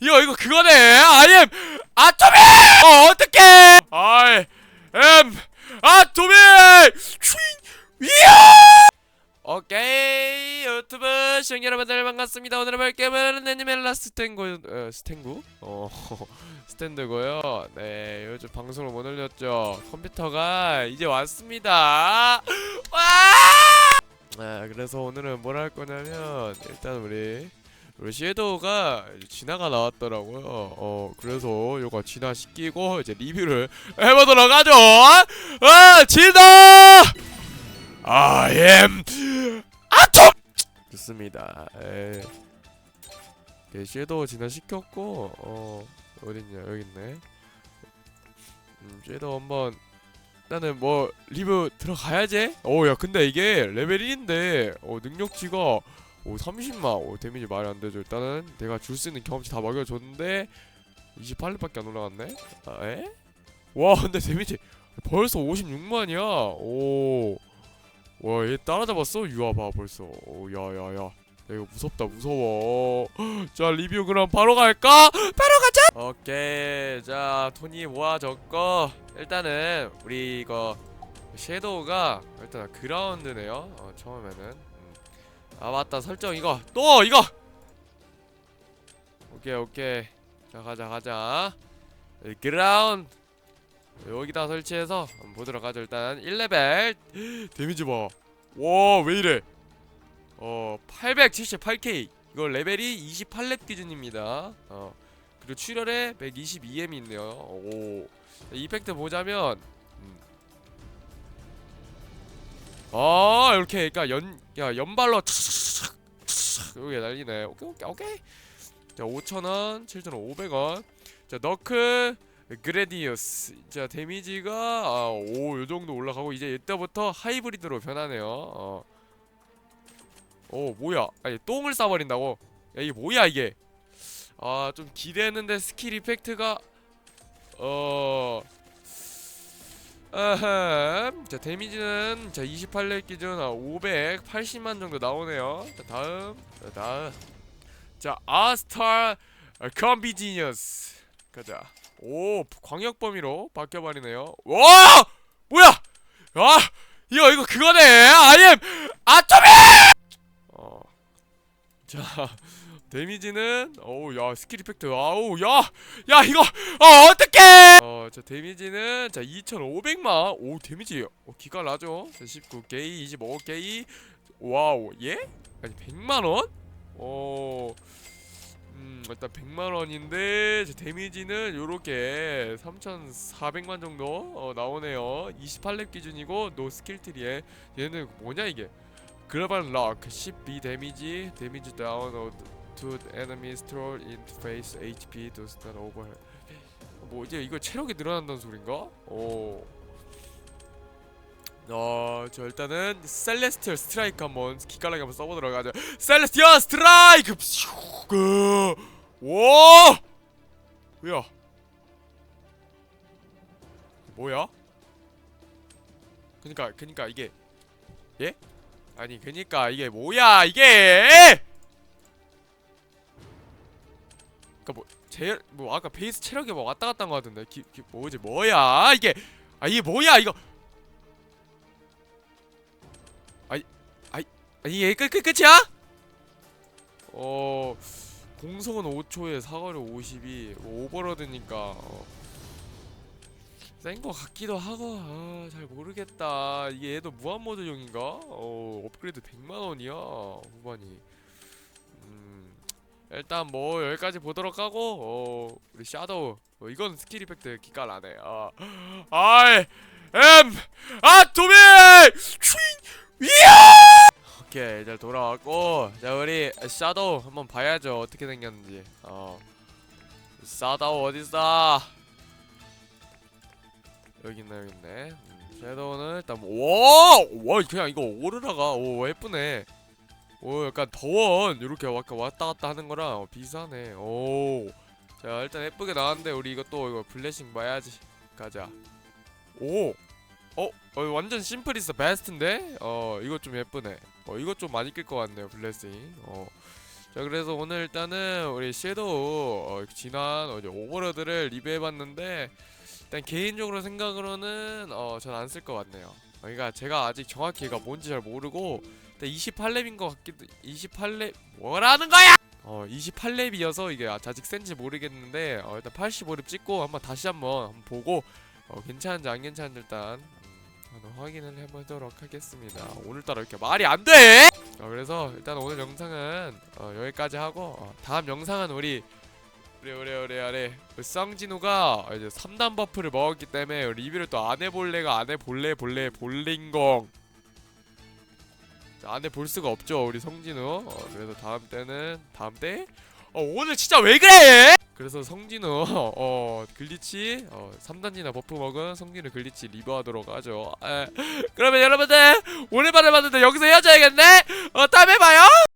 이거 이거 그거네. 아이엠 아토미! 어 어떡해! 아이 엠 아토미! 이야! 오케이 유튜브 시청자 여러분들 반갑습니다. 오늘 볼 게임은 애니멜라 스탠구 어, 스탠구? 어 스탠드고요. 네 요즘 방송을 못 올렸죠. 컴퓨터가 이제 왔습니다. 와! 아, 그래서 오늘은 뭘 할 거냐면 일단 우리 우리 섀도우가 진화가 나왔더라고요. 어 그래서 요거 진화 시키고 이제 리뷰를 해보도록 하죠. 아 진화! I am 아톰! 좋습니다. 에. 예, 섀도우 진화 시켰고 어 어딨냐 여기 있네. 음 섀도우 한번 일단은 뭐 리뷰 들어가야지. 어야 근데 이게 레벨 1인데 어 능력치가 오 30만. 오 데미지 말이 안 되죠 일단은. 내가 줄 수 있는 경험치 다 먹여줬는데 28렙밖에 안 올라갔네. 아 에? 와 근데 데미지 벌써 56만이야. 오와얘 따라잡았어? 유아 봐 벌써. 오 야야야. 야, 이거 무섭다 무서워. 자 리뷰 그럼 바로 갈까? 바로 가자! 오케이. 자 돈이 모아졌고 일단은 우리 이거 섀도우가 일단 그라운드네요. 어, 처음에는 아 맞다. 설정 이거. 또 이거. 오케이 오케이. 자 가자 가자. 이 그라운드. 여기다 설치해서 한번 보도록 하죠 일단. 1레벨. 데미지 봐와 왜 이래? 어 878k 이거 레벨이 28렙 기준입니다. 어. 그리고 출혈에 122m이 있네요. 오. 자, 이펙트 보자면 아 이렇게 그러니까 연 야 연발로 여기 난리네. 오케이 오케이 오케이. 자 5천원 7,500원 자 너크 그레디우스. 자 데미지가 아, 오 요 정도 올라가고 이제 이때부터 하이브리드로 변하네요. 어. 오 뭐야? 아니 똥을 싸버린다고? 야 이게 뭐야 이게? 아 좀 기대했는데 스킬 이펙트가 어 자 데미지는 자 28렙 기준 아, 580만 정도 나오네요. 자 다음. 자 다음. 자 아스타 컴비지니어스. 가자. 오 광역 범위로 바뀌어 버리네요. 와! 뭐야? 아 이거 이거 그거네. 아이엠 아토미! 어 자 데미지는 어우 야 스킬 이펙트. 아우 야야 이거 어 어떡해! 어 자 데미지는 자 2500만 오 데미지 어, 기가 나죠 자 19게이 25게이 와우 예? 아니 100만원? 어 음, 일단 100만 원인데 제 데미지는 요렇게 3,400만 정도 어, 나오네요. 28렙 기준이고 노 스킬 트리에 얘는 뭐냐 이게? 글로벌 럭 10B 데미지 데미지 다운 to enemies thrown HP does not 뭐 이제 이거 체력이 늘어난다는 소린가? 오. 어, 저 일단은 셀레스티얼 스트라이크 한번 기깔나게 한번 써보도록 하죠. 셀레스티얼 스트라이크! 그, 와! 뭐야? 뭐야? 그니까, 그니까 이게 예? 아니, 그니까 이게 뭐야 이게? 그니까 뭐 제, 뭐 아까 베이스 체력이 뭐 왔다 갔다 한 거 같은데 기, 기 뭐지? 뭐야? 이게 아 이게 뭐야? 이거. 아, 이게 끝, 끝, 끝이야? 어 공속은 5초에 사거리 52뭐 오버로드니까 어. 센거 같기도 하고 아, 잘 모르겠다. 이게 얘도 무한모드용인가? 어 업그레이드 100만원이야 후반이. 음 일단 뭐 여기까지 보도록 하고 어 우리 샤도우. 어, 이건 스킬 이펙트 기깔 나네. 아 아이 엠 아토미! 슈잉 이야! 오케이 잘 돌아왔고 자 우리 샤도우 한번 봐야죠. 어떻게 생겼는지. 어. 샤도우 어딨어? 여기 있네 여기 있네. 음, 샤도우는 일단 와 와 그냥 이거 오르라가. 오 예쁘네 오 약간 더원 이렇게 왔다 왔다 갔다 하는 거랑 어, 비슷하네. 오자 일단 예쁘게 나왔는데 우리 이것도 이거 블레싱 봐야지. 가자. 오. 어, 어 완전 심플이스 베스트인데? 어 이거 좀 예쁘네. 어 이거 좀 많이 낄 것 같네요 블레싱. 어. 자 그래서 오늘 일단은 우리 섀도우 어, 지난 어제 오버로드를 리뷰해봤는데 일단 개인적으로 생각으로는 어, 전 안 쓸 것 같네요. 그러니까 제가 아직 정확히 얘가 뭔지 잘 모르고 일단 28렙인 것 같기도 28렙 뭐라는 거야? 어 28렙이어서 이게 아직 센지 모르겠는데 어, 일단 85렙 찍고 한번 다시 한번, 한번 보고 어, 괜찮은지 안 괜찮은지 일단 음, 확인을 해보도록 하겠습니다. 오늘따라 이렇게 말이 안 돼? 어, 그래서 일단 오늘 영상은 어, 여기까지 하고 어, 다음 영상은 우리 우리 우리 우리 우리 그 쌍진우가 이제 3단 버프를 먹었기 때문에 리뷰를 또 안 해볼래가 안 해볼래 볼래 볼링공. 안 해볼 수가 없죠 우리 성진우. 어, 그래서 다음 때는 다음 때? 어, 오늘 진짜 왜 그래? 그래서 성진우 어 글리치 어 3단지나 버프 먹은 성진우 글리치 리뷰하도록 하죠. 에, 그러면 여러분들 오늘 반을 봤는데 여기서 헤어져야겠네? 어 다음에 봐요